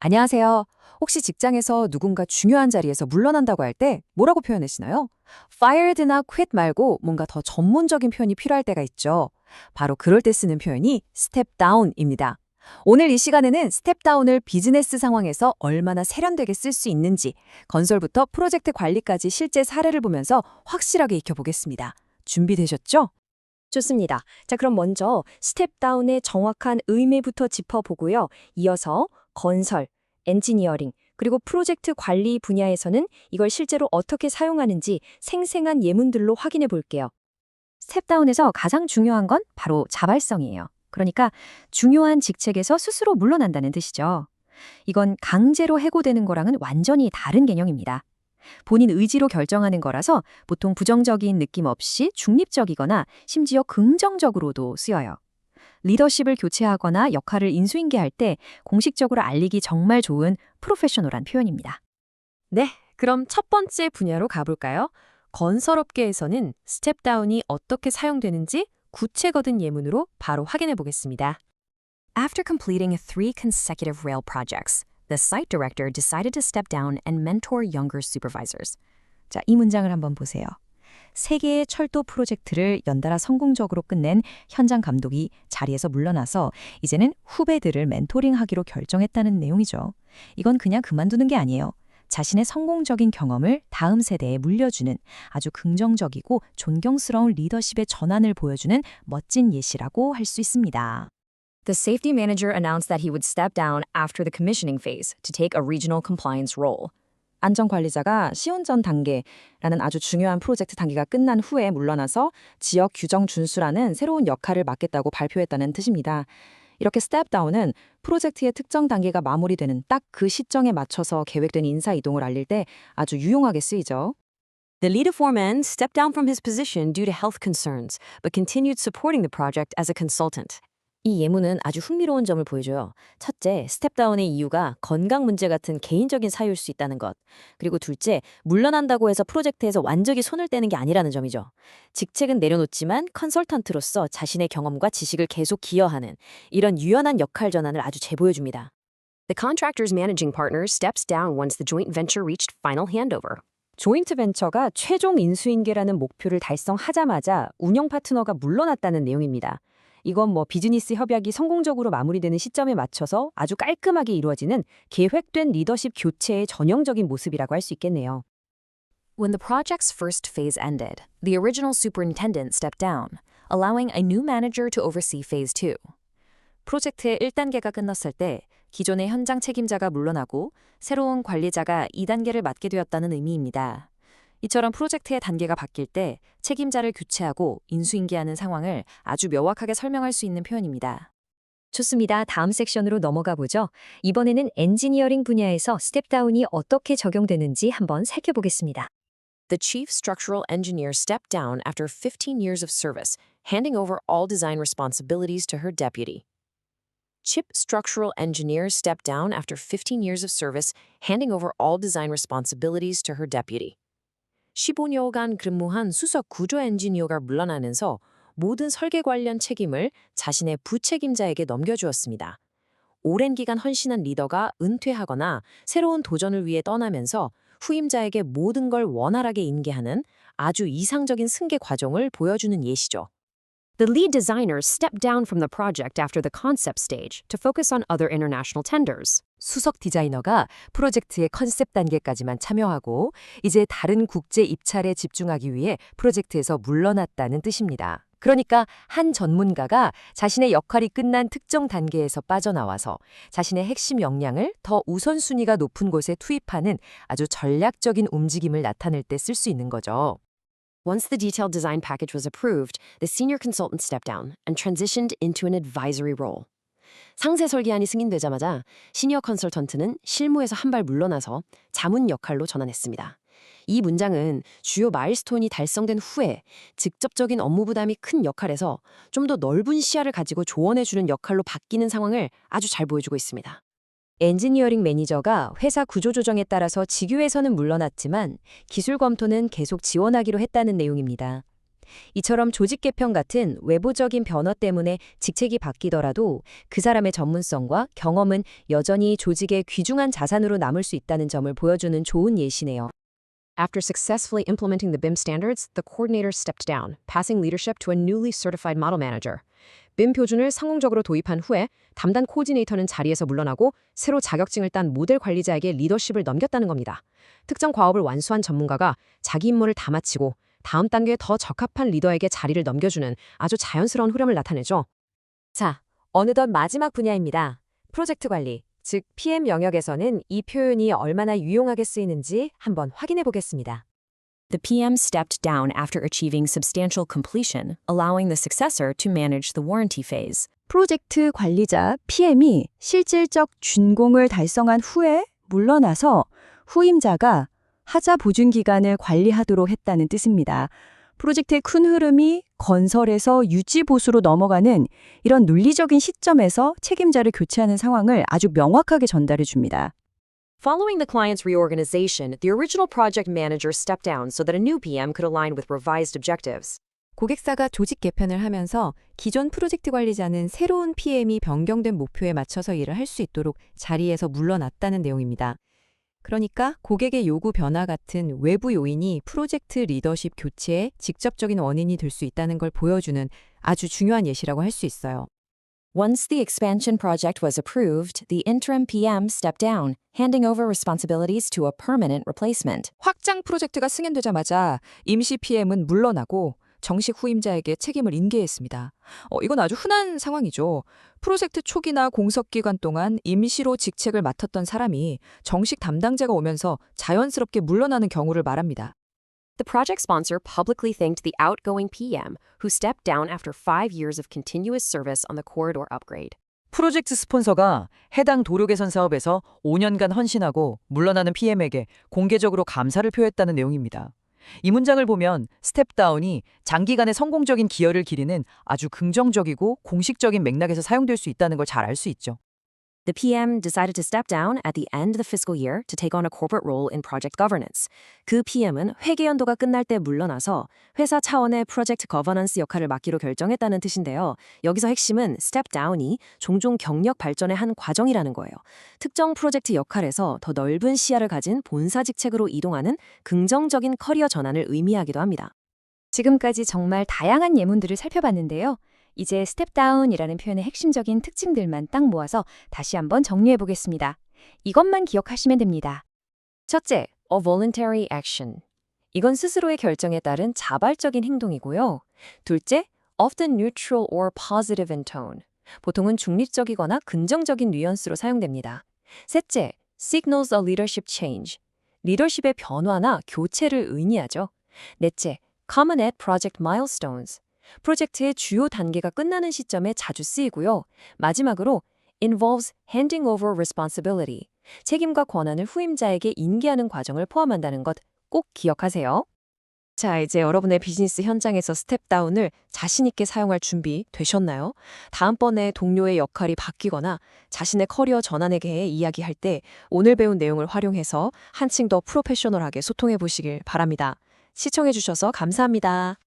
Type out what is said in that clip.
안녕하세요. 혹시 직장에서 누군가 중요한 자리에서 물러난다고 할 때 뭐라고 표현하시나요? fired나 quit 말고 뭔가 더 전문적인 표현이 필요할 때가 있죠. 바로 그럴 때 쓰는 표현이 step down입니다. 오늘 이 시간에는 스텝 다운을 비즈니스 상황에서 얼마나 세련되게 쓸 수 있는지 건설부터 프로젝트 관리까지 실제 사례를 보면서 확실하게 익혀보겠습니다. 준비되셨죠? 좋습니다. 자, 그럼 먼저 스텝 다운의 정확한 의미부터 짚어보고요. 이어서 건설, 엔지니어링, 그리고 프로젝트 관리 분야에서는 이걸 실제로 어떻게 사용하는지 생생한 예문들로 확인해 볼게요. 스텝다운에서 가장 중요한 건 바로 자발성이에요. 그러니까 중요한 직책에서 스스로 물러난다는 뜻이죠. 이건 강제로 해고되는 거랑은 완전히 다른 개념입니다. 본인 의지로 결정하는 거라서 보통 부정적인 느낌 없이 중립적이거나 심지어 긍정적으로도 쓰여요. 리더십을 교체하거나 역할을 인수인계할 때 공식적으로 알리기 정말 좋은 프로페셔널한 표현입니다. 네, 그럼 첫 번째 분야로 가볼까요? 건설업계에서는 스텝다운이 어떻게 사용되는지 구체 거든 예문으로 바로 확인해 보겠습니다. After completing three consecutive rail projects, the site director decided to step down and mentor younger supervisors. 자, 이 문장을 한번 보세요. 세 개의 철도 프로젝트를 연달아 성공적으로 끝낸 현장 감독이 자리에서 물러나서 이제는 후배들을 멘토링하기로 결정했다는 내용이죠. 이건 그냥 그만두는 게 아니에요. 자신의 성공적인 경험을 다음 세대에 물려주는 아주 긍정적이고 존경스러운 리더십의 전환을 보여주는 멋진 예시라고 할 수 있습니다. The safety manager announced that he would step down after the commissioning phase to take a regional compliance role. 안전관리자가 시운전 단계라는 아주 중요한 프로젝트 단계가 끝난 후에 물러나서 지역 규정 준수라는 새로운 역할을 맡겠다고 발표했다는 뜻입니다. 이렇게 스텝다운은 프로젝트의 특정 단계가 마무리되는 딱 그 시점에 맞춰서 계획된 인사 이동을 알릴 때 아주 유용하게 쓰이죠. The lead foreman stepped down from his position due to health concerns, but continued supporting the project as a consultant. 이 예문은 아주 흥미로운 점을 보여줘요. 첫째, 스텝다운의 이유가 건강 문제 같은 개인적인 사유일 수 있다는 것. 그리고 둘째, 물러난다고 해서 프로젝트에서 완전히 손을 떼는 게 아니라는 점이죠. 직책은 내려놓지만 컨설턴트로서 자신의 경험과 지식을 계속 기여하는 이런 유연한 역할 전환을 아주 잘 보여줍니다. The contractor's managing partner steps down once the joint venture reached final handover. 조인트 벤처가 최종 인수인계라는 목표를 달성하자마자 운영 파트너가 물러났다는 내용입니다. 이건 뭐 비즈니스 협약이 성공적으로 마무리되는 시점에 맞춰서 아주 깔끔하게 이루어지는 계획된 리더십 교체의 전형적인 모습이라고 할 수 있겠네요. When the project's first phase ended, the original superintendent stepped down, allowing a new manager to oversee phase 2. 프로젝트의 1단계가 끝났을 때 기존의 현장 책임자가 물러나고 새로운 관리자가 2단계를 맡게 되었다는 의미입니다. 이처럼 프로젝트의 단계가 바뀔 때 책임자를 교체하고 인수인계하는 상황을 아주 명확하게 설명할 수 있는 표현입니다. 좋습니다. 다음 섹션으로 넘어가 보죠. 이번에는 엔지니어링 분야에서 스텝다운이 어떻게 적용되는지 한번 살펴보겠습니다. The chief structural engineer stepped down after 15 years of service, handing over all design responsibilities to her deputy. Chip structural engineer stepped down after 15 years of service, handing over all design responsibilities to her deputy. 15년간 근무한 수석 구조 엔지니어가 물러나면서 모든 설계 관련 책임을 자신의 부책임자에게 넘겨주었습니다. 오랜 기간 헌신한 리더가 은퇴하거나 새로운 도전을 위해 떠나면서 후임자에게 모든 걸 원활하게 인계하는 아주 이상적인 승계 과정을 보여주는 예시죠. The lead designer stepped down from the project after the concept stage to focus on other international tenders. 수석 디자이너가 프로젝트의 컨셉 단계까지만 참여하고 이제 다른 국제 입찰에 집중하기 위해 프로젝트에서 물러났다는 뜻입니다. 그러니까 한 전문가가 자신의 역할이 끝난 특정 단계에서 빠져나와서 자신의 핵심 역량을 더 우선순위가 높은 곳에 투입하는 아주 전략적인 움직임을 나타낼 때 쓸 수 있는 거죠. Once the detailed design package was approved, the senior consultant stepped down and transitioned into an advisory role. 상세 설계안이 승인되자마자 시니어 컨설턴트는 실무에서 한 발 물러나서 자문 역할로 전환했습니다. 이 문장은 주요 마일스톤이 달성된 후에 직접적인 업무 부담이 큰 역할에서 좀 더 넓은 시야를 가지고 조언해주는 역할로 바뀌는 상황을 아주 잘 보여주고 있습니다. 엔지니어링 매니저가 회사 구조 조정에 따라서 직유에서는 물러났지만 기술 검토는 계속 지원하기로 했다는 내용입니다. 이처럼 조직 개편 같은 외부적인 변화 때문에 직책이 바뀌더라도 그 사람의 전문성과 경험은 여전히 조직의 귀중한 자산으로 남을 수 있다는 점을 보여주는 좋은 예시네요. After successfully implementing the BIM standards, the coordinator stepped down, passing leadership to a newly certified model manager. BIM 표준을 성공적으로 도입한 후에 담당 코디네이터는 자리에서 물러나고 새로 자격증을 딴 모델 관리자에게 리더십을 넘겼다는 겁니다. 특정 과업을 완수한 전문가가 자기 임무를 다 마치고 다음 단계에 더 적합한 리더에게 자리를 넘겨주는 아주 자연스러운 흐름을 나타내죠. 자, 어느덧 마지막 분야입니다. 프로젝트 관리, 즉 PM 영역에서는 이 표현이 얼마나 유용하게 쓰이는지 한번 확인해 보겠습니다. The PM stepped down after achieving substantial completion, allowing the successor to manage the warranty phase. 프로젝트 관리자 PM이 실질적 준공을 달성한 후에 물러나서 후임자가 하자 보증 기간을 관리하도록 했다는 뜻입니다. 프로젝트의 큰 흐름이 건설에서 유지 보수로 넘어가는 이런 논리적인 시점에서 책임자를 교체하는 상황을 아주 명확하게 전달해 줍니다. Following the client's reorganization, the original project manager stepped down so that a new PM could align with revised objectives. 고객사가 조직 개편을 하면서 기존 프로젝트 관리자는 새로운 PM이 변경된 목표에 맞춰서 일을 할 수 있도록 자리에서 물러났다는 내용입니다. 그러니까 고객의 요구 변화 같은 외부 요인이 프로젝트 리더십 교체의 직접적인 원인이 될 수 있다는 걸 보여주는 아주 중요한 예시라고 할 수 있어요. Once the expansion project was approved, the interim PM stepped down, handing over responsibilities to a permanent replacement. 확장 프로젝트가 승인되자마자 임시 PM은 물러나고 정식 후임자에게 책임을 인계했습니다. 어, 이건 아주 흔한 상황이죠. 프로젝트 초기나 공석 기간 동안 임시로 직책을 맡았던 사람이 정식 담당자가 오면서 자연스럽게 물러나는 경우를 말합니다. The project sponsor publicly thanked the outgoing PM, who stepped down after five years of continuous service on the corridor upgrade. 프로젝트 스폰서가 해당 도로 개선 사업에서 5년간 헌신하고 물러나는 PM에게 공개적으로 감사를 표했다는 내용입니다. 이 문장을 보면 스텝다운이 장기간의 성공적인 기여를 기리는 아주 긍정적이고 공식적인 맥락에서 사용될 수 있다는 걸 잘 알 수 있죠. The PM decided to step down at the end of the fiscal year to take on a corporate role in project governance. 그 PM은 회계 연도가 끝날 때 물러나서 회사 차원의 프로젝트 거버넌스 역할을 맡기로 결정했다는 뜻인데요. 여기서 핵심은 step down이 종종 경력 발전의 한 과정이라는 거예요. 특정 프로젝트 역할에서 더 넓은 시야를 가진 본사 직책으로 이동하는 긍정적인 커리어 전환을 의미하기도 합니다. 지금까지 정말 다양한 예문들을 살펴봤는데요. 이제 스텝다운이라는 표현의 핵심적인 특징들만 딱 모아서 다시 한번 정리해 보겠습니다. 이것만 기억하시면 됩니다. 첫째, a voluntary action. 이건 스스로의 결정에 따른 자발적인 행동이고요. 둘째, often neutral or positive in tone. 보통은 중립적이거나 긍정적인 뉘앙스로 사용됩니다. 셋째, signals a leadership change. 리더십의 변화나 교체를 의미하죠. 넷째, common at project milestones. 프로젝트의 주요 단계가 끝나는 시점에 자주 쓰이고요. 마지막으로 involves handing over responsibility. 책임과 권한을 후임자에게 인계하는 과정을 포함한다는 것 꼭 기억하세요. 자, 이제 여러분의 비즈니스 현장에서 스텝다운을 자신있게 사용할 준비 되셨나요? 다음번에 동료의 역할이 바뀌거나 자신의 커리어 전환에 대해 이야기할 때 오늘 배운 내용을 활용해서 한층 더 프로페셔널하게 소통해 보시길 바랍니다. 시청해주셔서 감사합니다.